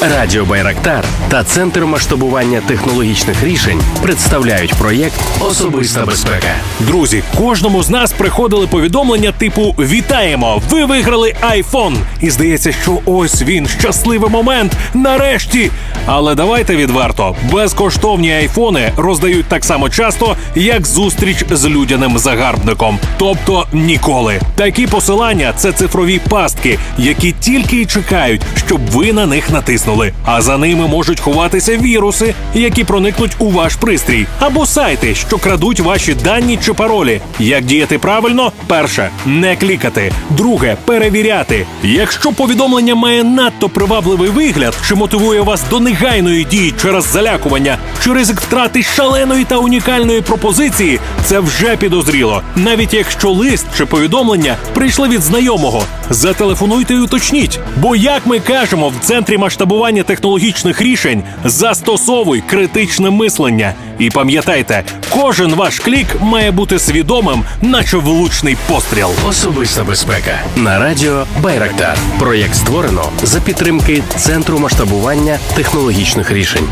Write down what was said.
Радіо Байрактар та Центр масштабування технологічних рішень представляють проєкт Особиста безпека. Друзі, кожному з нас приходили повідомлення типу Вітаємо! Ви виграли iPhone! І здається, що ось він щасливий момент. Нарешті. Але давайте відверто: безкоштовні айфони роздають так само часто, як зустріч з людяним загарбником. Тобто ніколи. Такі посилання це цифрові пастки, які тільки й чекають, щоб ви на них натиснули. А за ними можуть ховатися віруси, які проникнуть у ваш пристрій, або сайти, що крадуть ваші дані чи паролі. Як діяти правильно? Перше не клікати. Друге перевіряти. Якщо повідомлення має надто привабливий вигляд, чи мотивує вас до негайної дії через залякування, чи ризик втрати шаленої та унікальної пропозиції, це вже підозріло. Навіть якщо лист чи повідомлення прийшли від знайомого, зателефонуйте і уточніть. Бо, як ми кажемо в центрі масштабування технологічних рішень, застосовуй критичне мислення. І пам'ятайте, кожен ваш клік має бути свідомим, наче влучний постріл. Особиста безпека на радіо Байрактар. Проєкт створено за підтримки Центру масштабування технологічних рішень.